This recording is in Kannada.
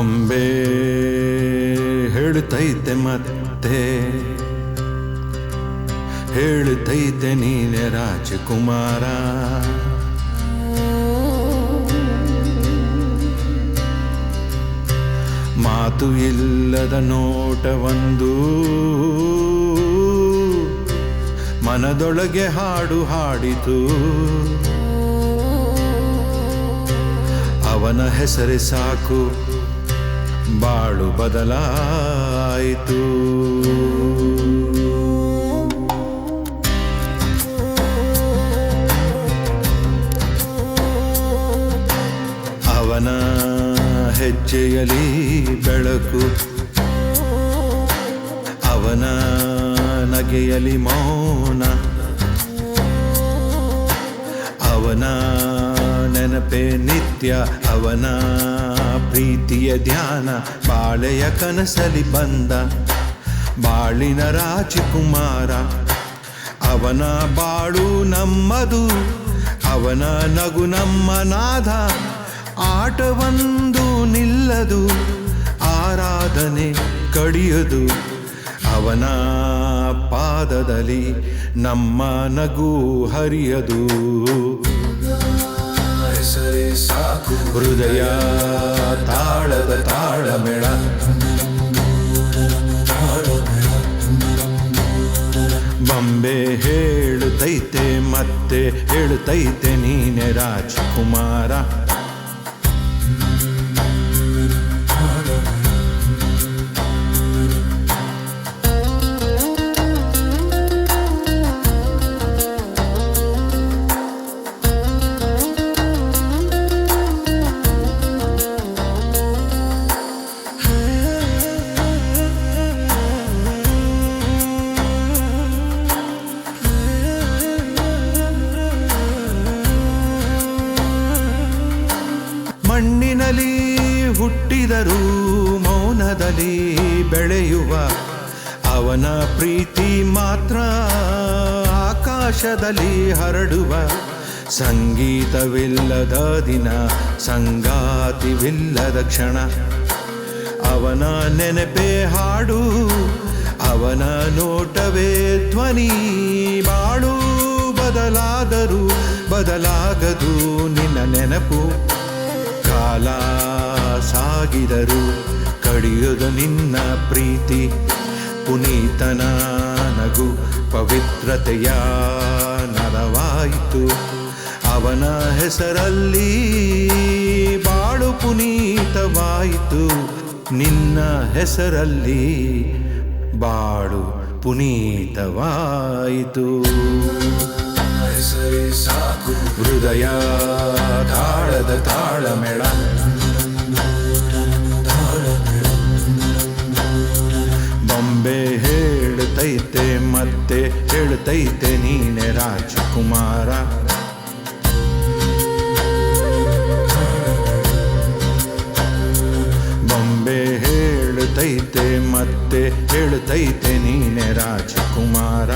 ಬೊಂಬೆ ಹೇಳುತ್ತೈತೆ ಮತ್ತೆ. ಹೇಳುತ್ತೈತೆ ನೀನೆ ರಾಜಕುಮಾರ. ಮಾತು ಇಲ್ಲದ ನೋಟವೊಂದು ಮನದೊಳಗೆ ಹಾಡು ಹಾಡಿತು. ಅವನ ಹೆಸರೇ ಸಾಕು. ಬಾಳು ಬದಲಾಯಿತು. ಅವನ ಹೆಜ್ಜೆಯಲಿ ಬೆಳಕು ಅವನ ನಗೆಯಲಿ ಮೌನ ಅವನ ನೆನಪೆ ನಿತ್ಯ ಅವನ ಪ್ರೀತಿಯ ಧ್ಯಾನ ಬಾಳೆಯ ಕನಸಲಿ ಬಂದ ಬಾಳಿನ ರಾಜಕುಮಾರ. ಅವನ ಬಾಳು ನಮ್ಮದು, ಅವನ ನಗು ನಮ್ಮ ನಾದ. ಆಟವೊಂದು ನಿಲ್ಲದು, ಆರಾಧನೆ ಕಡಿಯದು. ಅವನ ಪಾದದಲ್ಲಿ ನಮ್ಮ ನಗು ಹರಿಯದು. ಹೆಸರೇ ಸಾಕು. ಹೃದಯ ತಾಳದ ತಾಳಮೆಳ ಬಂಬೆ ಹೇಳುತ್ತೈತೆ ಮತ್ತೆ ಹೇಳುತ್ತೈತೆ ನೀನೆ ರಾಜಕುಮಾರ. ಮಣ್ಣಿನಲ್ಲಿ ಹುಟ್ಟಿದರೂ ಮೌನದಲ್ಲಿ ಬೆಳೆಯುವ ಅವನ ಪ್ರೀತಿ ಮಾತ್ರ ಆಕಾಶದಲ್ಲಿ ಹರಡುವ ಸಂಗೀತವಿಲ್ಲದ ದಿನ, ಸಂಗಾತಿವಿಲ್ಲದ ಕ್ಷಣ. ಅವನ ನೆನಪೇ ಹಾಡು, ಅವನ ನೋಟವೇ ಧ್ವನಿ. ಬಾಳು ಬದಲಾದರೂ ಬದಲಾಗದು ನಿನ್ನ ನೆನಪು. ಕಾಲ ಸಾಗಿದರು, ಕಡಿಯದು ನಿನ್ನ ಪ್ರೀತಿ. ಪುನೀತನ ನಗು ಪವಿತ್ರತೆಯ ನರವಾಯಿತು. ಅವನ ಹೆಸರಲ್ಲಿ ಬಾಳು ಪುನೀತವಾಯಿತು. ನಿನ್ನ ಹೆಸರಲ್ಲಿ ಬಾಳು ಪುನೀತವಾಯಿತು. ಹೆಸರೇ ಸಾಕು. ಹೃದಯ ತಾಳದ ತಾಳಮೆಳ ಬೊಂಬೆ ಹೇಳ್ತೈತೆ, ಮತ್ತೆ ಹೇಳ್ತೈತೆ ನೀನೆ ರಾಜಕುಮಾರ. ಬೊಂಬೆ ಹೇಳುತ್ತೈತೆ ಮತ್ತೆ ಹೇಳ್ತೈತೆ ನೀನೆ ರಾಜಕುಮಾರ.